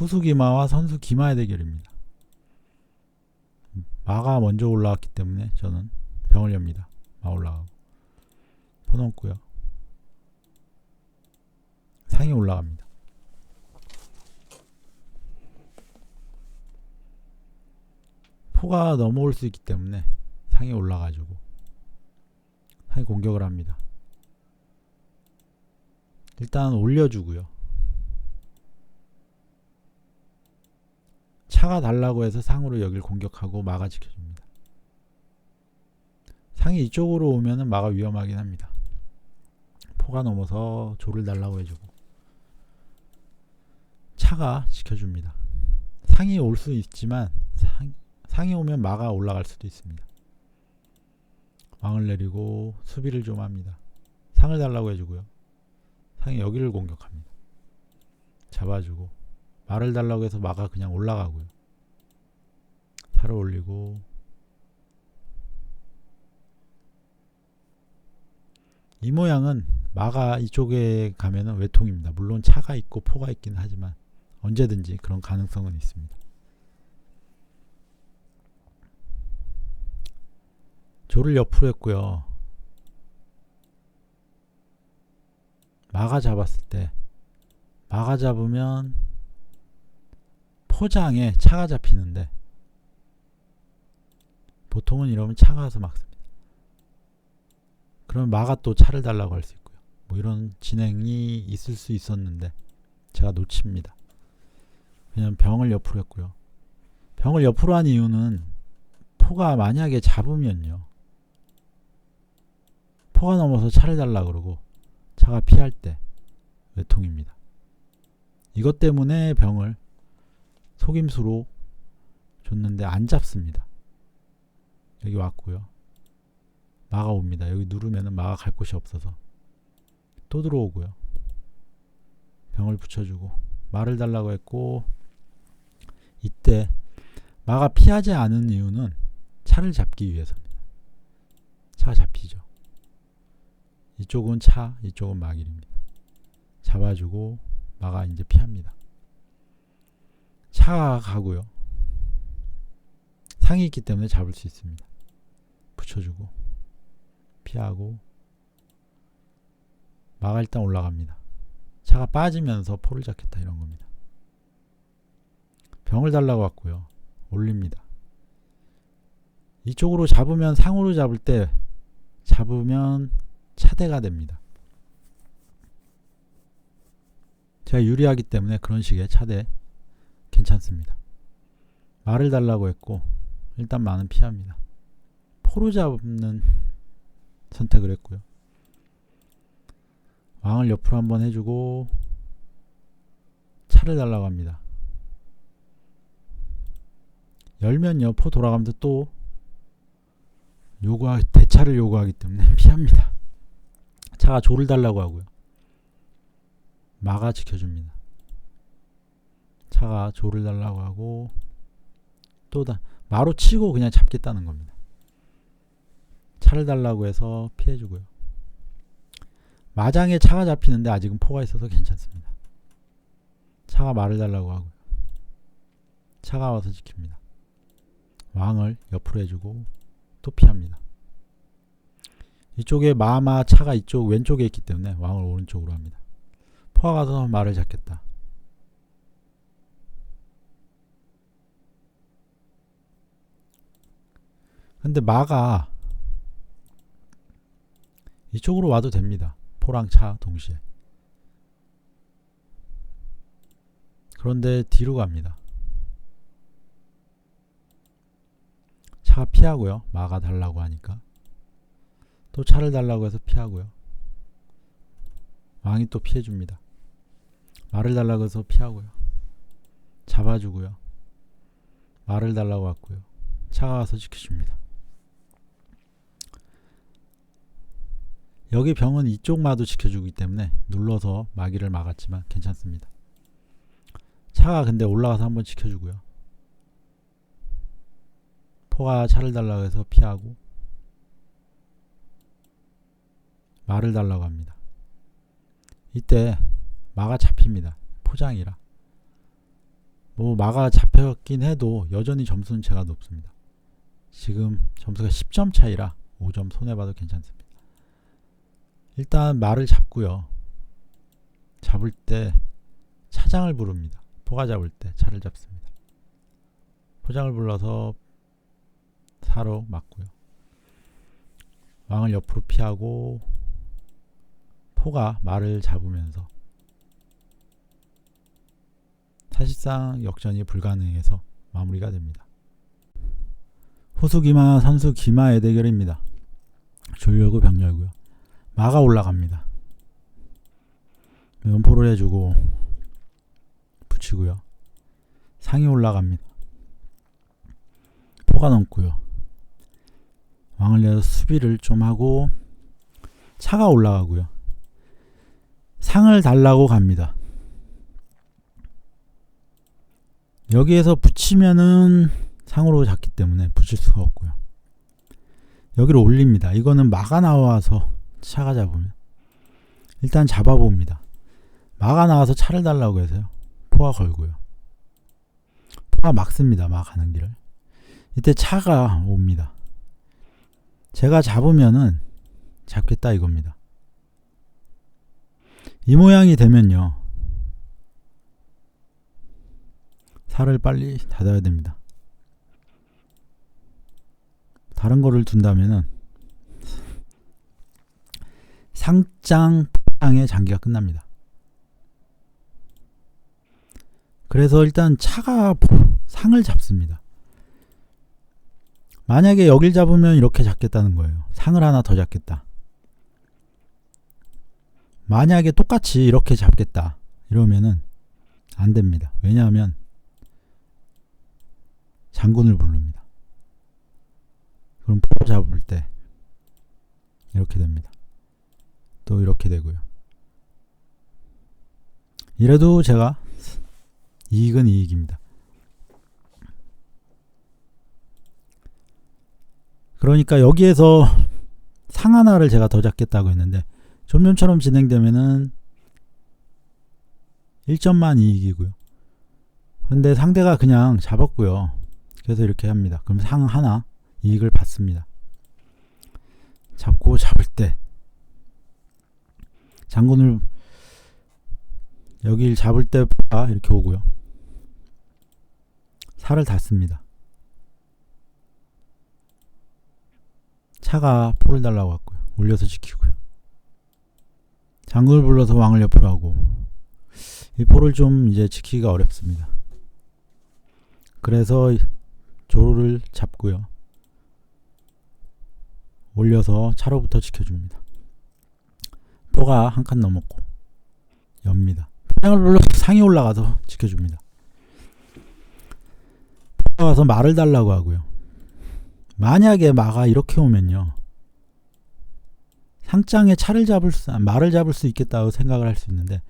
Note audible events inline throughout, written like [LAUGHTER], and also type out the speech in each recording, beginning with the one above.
후수 기마와 선수 기마의 대결입니다. 마가 먼저 올라왔기 때문에 저는 병을 엽니다. 마 올라가고 포 넘고요. 상이 올라갑니다. 포가 넘어올 수 있기 때문에 상이 올라가지고 상이 공격을 합니다. 일단 올려주고요. 차가 달라고 해서 상으로 여길 공격하고 마가 지켜줍니다. 상이 이쪽으로 오면은 마가 위험하긴 합니다. 포가 넘어서 조를 달라고 해주고 차가 지켜줍니다. 상이 올 수 있지만 상, 상이 오면 마가 올라갈 수도 있습니다. 왕을 내리고 수비를 좀 합니다. 상을 달라고 해주고요. 상이 여기를 공격합니다. 잡아주고 말을 달라고 해서 마가 그냥 올라가고요. 살을 올리고 이 모양은 마가 이쪽에 가면은 외통입니다. 물론 차가 있고 포가 있긴 하지만 언제든지 그런 가능성은 있습니다. 조를 옆으로 했고요. 마가 잡았을 때 마가 잡으면 포장에 차가 잡히는데 보통은 이러면 차가 와서 막습니다. 그러면 마가 또 차를 달라고 할 수 있고요. 뭐 이런 진행이 있을 수 있었는데 제가 놓칩니다. 그냥 병을 옆으로 했고요. 병을 옆으로 한 이유는 포가 만약에 잡으면요. 포가 넘어서 차를 달라 그러고 차가 피할 때 외통입니다. 이것 때문에 병을 속임수로 줬는데 안 잡습니다. 여기 왔고요. 마가 옵니다. 여기 누르면은 마가 갈 곳이 없어서 또 들어오고요. 병을 붙여주고 말을 달라고 했고 이때 마가 피하지 않은 이유는 차를 잡기 위해서입니다. 차가 잡히죠. 이쪽은 차, 이쪽은 마길입니다. 잡아주고 마가 이제 피합니다. 가고요. 상이 있기 때문에 잡을 수 있습니다. 붙여주고 피하고 마가 일단 올라갑니다. 차가 빠지면서 포를 잡겠다 이런 겁니다. 병을 달라고 왔고요. 올립니다. 이쪽으로 잡으면 상으로 잡을 때 잡으면 차대가 됩니다. 제가 유리하기 때문에 그런 식의 차대 괜찮습니다. 말을 달라고 했고 일단 마는 피합니다. 포로 잡는 선택을 했고요. 왕을 옆으로 한번 해주고 차를 달라고 합니다. 열면요 포 돌아가면서 또 요구하 대차를 요구하기 때문에 [LAUGHS] 피합니다. 차가 조를 달라고 하고요. 마가 지켜줍니다. 차가 조를 달라고 하고 또 다, 마로 치고 그냥 잡겠다는 겁니다. 차를 달라고 해서 피해주고요. 마장에 차가 잡히는데 아직은 포가 있어서 괜찮습니다. 차가 말을 달라고 하고요. 차가 와서 지킵니다. 왕을 옆으로 해주고 또 피합니다. 이쪽에 마마 차가 이쪽 왼쪽에 있기 때문에 왕을 오른쪽으로 합니다. 포가 가서 말을 잡겠다. 근데 마가 이쪽으로 와도 됩니다. 포랑 차 동시에. 그런데 뒤로 갑니다. 차가 피하고요. 마가 달라고 하니까. 또 차를 달라고 해서 피하고요. 왕이 또 피해줍니다. 말을 달라고 해서 피하고요. 잡아주고요. 말을 달라고 왔고요. 차가 와서 지켜줍니다. 여기 병은 이쪽 마도 지켜주기 때문에 눌러서 마기를 막았지만 괜찮습니다. 차가 근데 올라가서 한번 지켜주고요. 포가 차를 달라고 해서 피하고 말을 달라고 합니다. 이때 마가 잡힙니다. 포장이라. 뭐 마가 잡혔긴 해도 여전히 점수는 제가 높습니다. 지금 점수가 10점 차이라 5점 손해봐도 괜찮습니다. 일단 말을 잡고요. 잡을 때 차장을 부릅니다. 포가 잡을 때 차를 잡습니다. 포장을 불러서 사로 맞고요. 왕을 옆으로 피하고 포가 말을 잡으면서 사실상 역전이 불가능해서 마무리가 됩니다. 호수 기마 선수 기마의 대결입니다. 졸열고 병열고요. 마가 올라갑니다. 면포를 해주고 붙이고요. 상이 올라갑니다. 포가 넘고요. 왕을 내서 수비를 좀 하고 차가 올라가고요. 상을 달라고 갑니다. 여기에서 붙이면은 상으로 잡기 때문에 붙일 수가 없고요. 여기를 올립니다. 이거는 마가 나와서 차가 잡으면 일단 잡아봅니다. 마가 나와서 차를 달라고 해서요. 포가 걸고요. 포가 막습니다. 마 가는 길을. 이때 차가 옵니다. 제가 잡으면은 잡겠다 이겁니다. 이 모양이 되면요. 살을 빨리 닫아야 됩니다. 다른 거를 둔다면은 상장 포장의 장기가 끝납니다. 그래서 일단 차가 상을 잡습니다. 만약에 여길 잡으면 이렇게 잡겠다는 거예요. 상을 하나 더 잡겠다. 만약에 똑같이 이렇게 잡겠다. 이러면은 안 됩니다. 왜냐하면 장군을 부릅니다. 그럼 포 잡을 때 이렇게 됩니다. 또 이렇게 되고요. 이래도 제가 이익은 이익입니다. 그러니까 여기에서 상 하나를 제가 더 잡겠다고 했는데 좀 전처럼 진행되면은 1점만 이익이고요. 근데 상대가 그냥 잡았고요. 그래서 이렇게 합니다. 그럼 상 하나 이익을 받습니다. 잡고 잡을 때 장군을 여길 잡을 때 이렇게 오고요. 살을 닫습니다. 차가 포를 달라고 왔고요. 올려서 지키고요. 장군을 불러서 왕을 옆으로 하고 이 포를 좀 이제 지키기가 어렵습니다. 그래서 조를 잡고요. 올려서 차로부터 지켜줍니다. 포가 한 칸 넘었고 엽니다. 포장을 불러서 상이 올라가서 지켜줍니다. 와서 말을 달라고 하고요. 만약에 마가 이렇게 오면요. 상장에 차를 잡을 수, 말을 잡을 수 있겠다고 생각을 할 수 있는데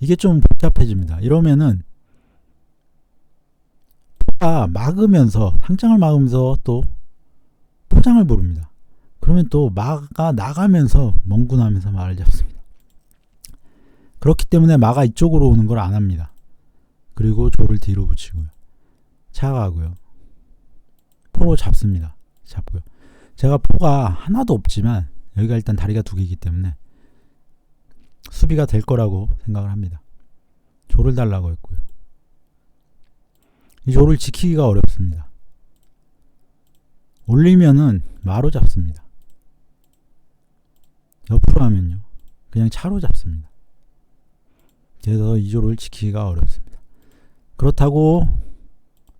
이게 좀 복잡해집니다. 이러면은 막으면서 상장을 막으면서 또 포장을 부릅니다. 그러면 또 마가 나가면서 멍군하면서 말을 잡습니다. 그렇기 때문에 마가 이쪽으로 오는 걸 안 합니다. 그리고 조를 뒤로 붙이고요. 차가고요. 포로 잡습니다. 잡고요. 제가 포가 하나도 없지만 여기가 일단 다리가 두 개이기 때문에 수비가 될 거라고 생각을 합니다. 조를 달라고 했고요. 이 조를 지키기가 어렵습니다. 올리면은 마로 잡습니다. 옆으로 하면요. 그냥 차로 잡습니다. 그래서 이 조를 지키기가 어렵습니다. 그렇다고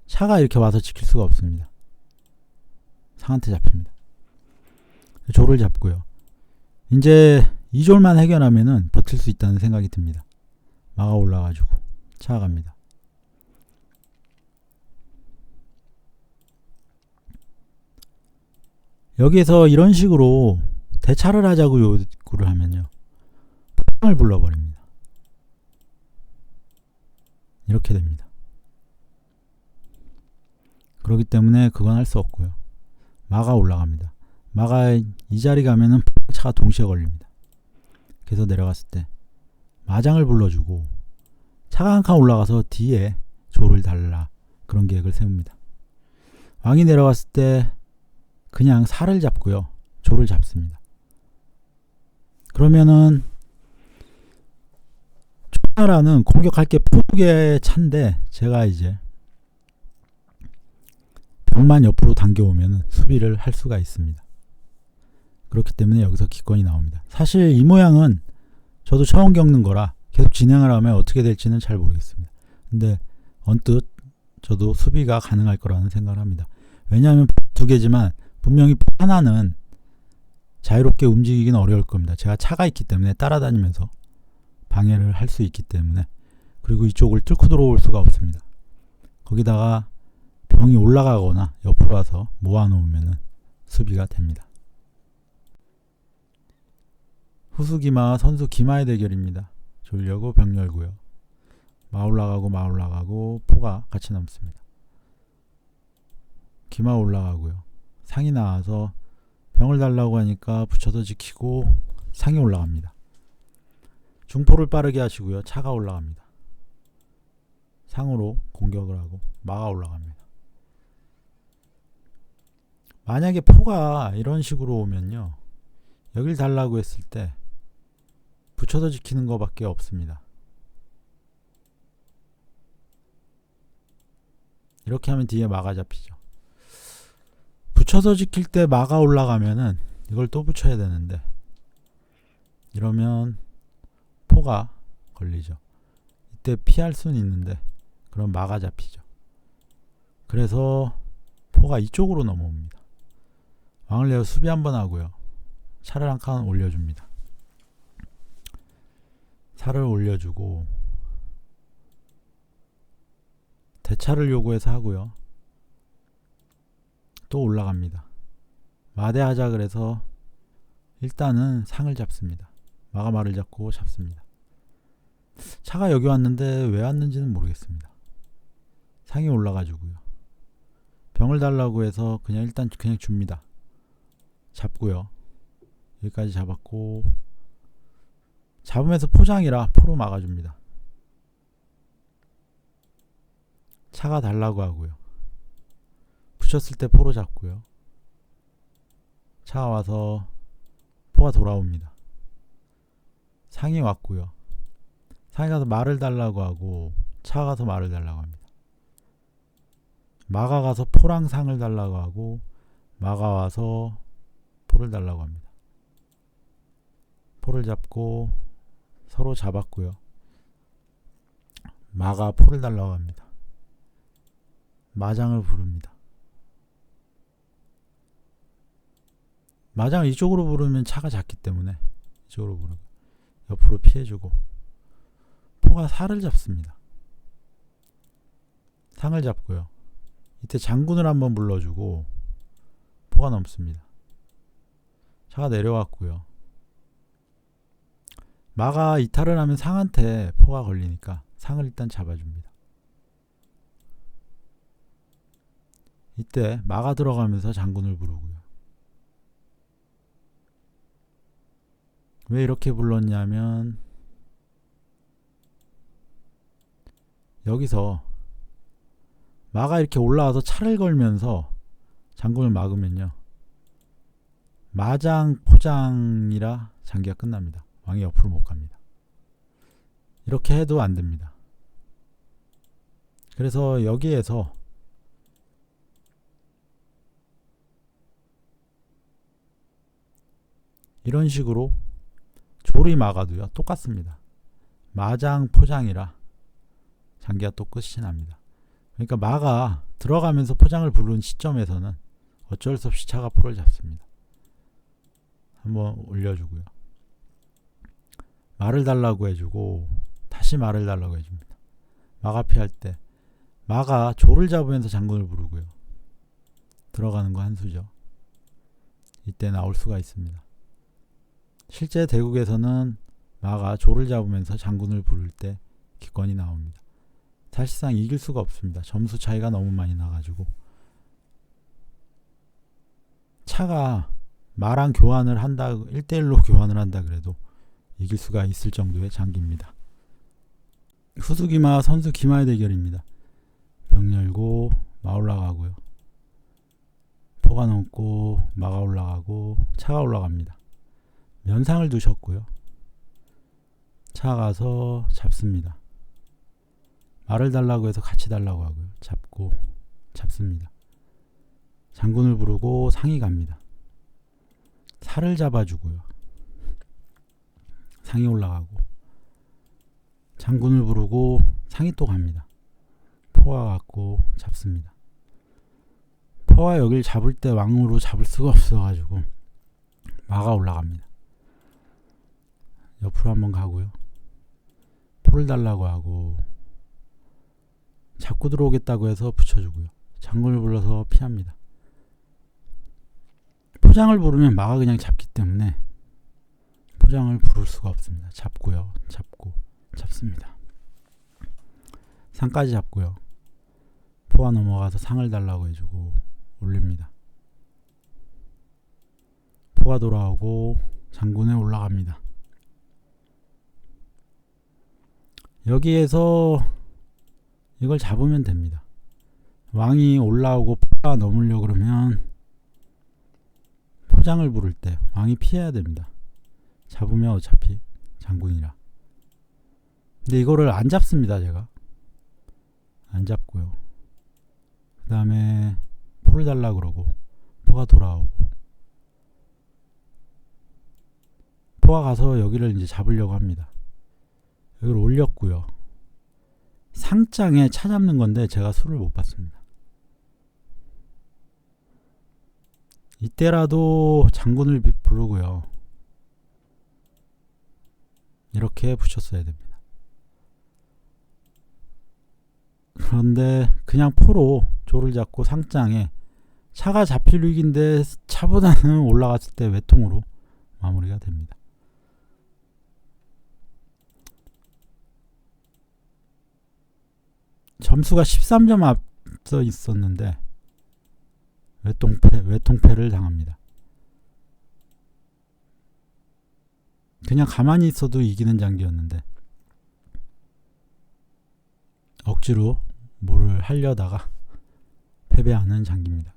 차가 이렇게 와서 지킬 수가 없습니다. 상한테 잡힙니다. 조를 잡고요. 이제 이 졸만 해결하면은 버틸 수 있다는 생각이 듭니다. 막아 올라가지고 차 갑니다. 여기에서 이런 식으로 대차를 하자고 요구를 하면요. 포장을 불러버립니다. 이렇게 됩니다. 그렇기 때문에 그건 할 수 없고요. 마가 올라갑니다. 마가 이 자리 가면은 차가 동시에 걸립니다. 그래서 내려갔을 때 마장을 불러주고 차가 한 칸 올라가서 뒤에 조를 달라 그런 계획을 세웁니다. 왕이 내려왔을 때 그냥 살을 잡고요. 조를 잡습니다. 그러면은 초나라는 공격할 게 포르의 차인데 제가 이제 벽만 옆으로 당겨오면 수비를 할 수가 있습니다. 그렇기 때문에 여기서 기권이 나옵니다. 사실 이 모양은 저도 처음 겪는 거라 계속 진행을 하면 어떻게 될지는 잘 모르겠습니다. 근데 언뜻 저도 수비가 가능할 거라는 생각을 합니다. 왜냐하면 두 개지만 분명히 하나는 자유롭게 움직이기는 어려울 겁니다. 제가 차가 있기 때문에 따라다니면서 방해를 할 수 있기 때문에 그리고 이쪽을 뚫고 들어올 수가 없습니다. 거기다가 병이 올라가거나 옆으로 와서 모아놓으면 수비가 됩니다. 후수 기마 선수 기마의 대결입니다. 졸려고 병 열고요. 마 올라가고 마 올라가고 포가 같이 남습니다. 기마 올라가고요. 상이 나와서 병을 달라고 하니까 붙여서 지키고 상이 올라갑니다. 중포를 빠르게 하시고요. 차가 올라갑니다. 상으로 공격을 하고 마가 올라갑니다. 만약에 포가 이런 식으로 오면요. 여길 달라고 했을 때 붙여서 지키는 것밖에 없습니다. 이렇게 하면 뒤에 마가 잡히죠. 붙여서 지킬 때 마가 올라가면은 이걸 또 붙여야 되는데 이러면 포가 걸리죠. 이때 피할 수는 있는데 그럼 마가 잡히죠. 그래서 포가 이쪽으로 넘어옵니다. 왕을 내어 수비 한번 하고요. 차를 한 칸 올려줍니다. 살을 올려주고 대차를 요구해서 하고요. 또 올라갑니다. 마대하자 그래서 일단은 상을 잡습니다. 마가마를 잡고 잡습니다. 차가 여기 왔는데 왜 왔는지는 모르겠습니다. 상이 올라가지고요. 병을 달라고 해서 그냥 일단 그냥 줍니다. 잡고요. 여기까지 잡았고 잡으면서 포장이라 포로 막아줍니다. 차가 달라고 하고요. 붙였을 때 포로 잡고요. 차 와서 포가 돌아옵니다. 상이 왔고요. 상이 가서 말을 달라고 하고 차 가서 말을 달라고 합니다. 마가 가서 포랑 상을 달라고 하고 마가 와서 포를 달라고 합니다. 포를 잡고 서로 잡았고요. 마가 포를 달라고 합니다. 마장을 부릅니다. 마장을 이쪽으로 부르면 차가 작기 때문에 이쪽으로 부르고 옆으로 피해주고 포가 살을 잡습니다. 상을 잡고요. 이때 장군을 한번 불러주고 포가 넘습니다. 차가 내려왔고요. 마가 이탈을 하면 상한테 포가 걸리니까 상을 일단 잡아줍니다. 이때 마가 들어가면서 장군을 부르고요. 왜 이렇게 불렀냐면 여기서 마가 이렇게 올라와서 차를 걸면서 장군을 막으면요. 마장 포장이라 장기가 끝납니다. 왕이 옆으로 못 갑니다. 이렇게 해도 안 됩니다. 그래서 여기에서 이런 식으로 조리 마가도요 똑같습니다. 마장 포장이라 장기가 또 끝이 납니다. 그러니까 마가 들어가면서 포장을 부르는 시점에서는 어쩔 수 없이 차가 포를 잡습니다. 한번 올려주고요. 말을 달라고 해주고 다시 말을 달라고 해줍니다. 마가 피할 때 마가 조를 잡으면서 장군을 부르고요. 들어가는 거 한 수죠. 이때 나올 수가 있습니다. 실제 대국에서는 마가 조를 잡으면서 장군을 부를 때 기권이 나옵니다. 사실상 이길 수가 없습니다. 점수 차이가 너무 많이 나가지고 차가 마랑 교환을 한다 1대1로 [LAUGHS] 교환을 한다 그래도 이길 수가 있을 정도의 장기입니다. 후수 기마 선수 기마의 대결입니다. 벽 열고 마 올라가고요. 포가 넘고 마가 올라가고 차가 올라갑니다. 면상을 두셨고요. 차 가서 잡습니다. 말을 달라고 해서 같이 달라고 하고요. 잡고 잡습니다. 장군을 부르고 상이 갑니다. 살을 잡아주고요. 상이 올라가고 장군을 부르고 상이 또 갑니다. 포가 갖고 잡습니다. 포가 여길 잡을 때 왕으로 잡을 수가 없어가지고 마가 올라갑니다. 옆으로 한번 가고요. 포를 달라고 하고 잡고 들어오겠다고 해서 붙여주고요. 장군을 불러서 피합니다. 포장을 부르면 마가 그냥 잡기 때문에 포장을 부를 수가 없습니다. 잡고요. 잡고 잡습니다. 상까지 잡고요. 포가 넘어가서 상을 달라고 해주고 올립니다. 포가 돌아오고 장군에 올라갑니다. 여기에서 이걸 잡으면 됩니다. 왕이 올라오고 포가 넘으려 그러면 포장을 부를 때 왕이 피해야 됩니다. 잡으면 어차피 장군이라. 근데 이거를 안 잡습니다, 제가. 안 잡고요. 그 다음에 포를 달라 그러고 포가 돌아오고 포가 가서 여기를 이제 잡으려고 합니다. 여기를 올렸고요. 상장에 차 잡는 건데 제가 수를 못 봤습니다. 이때라도 장군을 비- 부르고요. 이렇게 붙였어야 됩니다. 그런데 그냥 포로 조를 잡고 상장에 차가 잡힐 위기인데 차보다는 [LAUGHS] 올라갔을 때 외통으로 마무리가 됩니다. 점수가 13점 앞서 있었는데 외통패 외통패를 당합니다. 그냥 가만히 있어도 이기는 장기였는데 억지로 뭐를 하려다가 패배하는 장기입니다.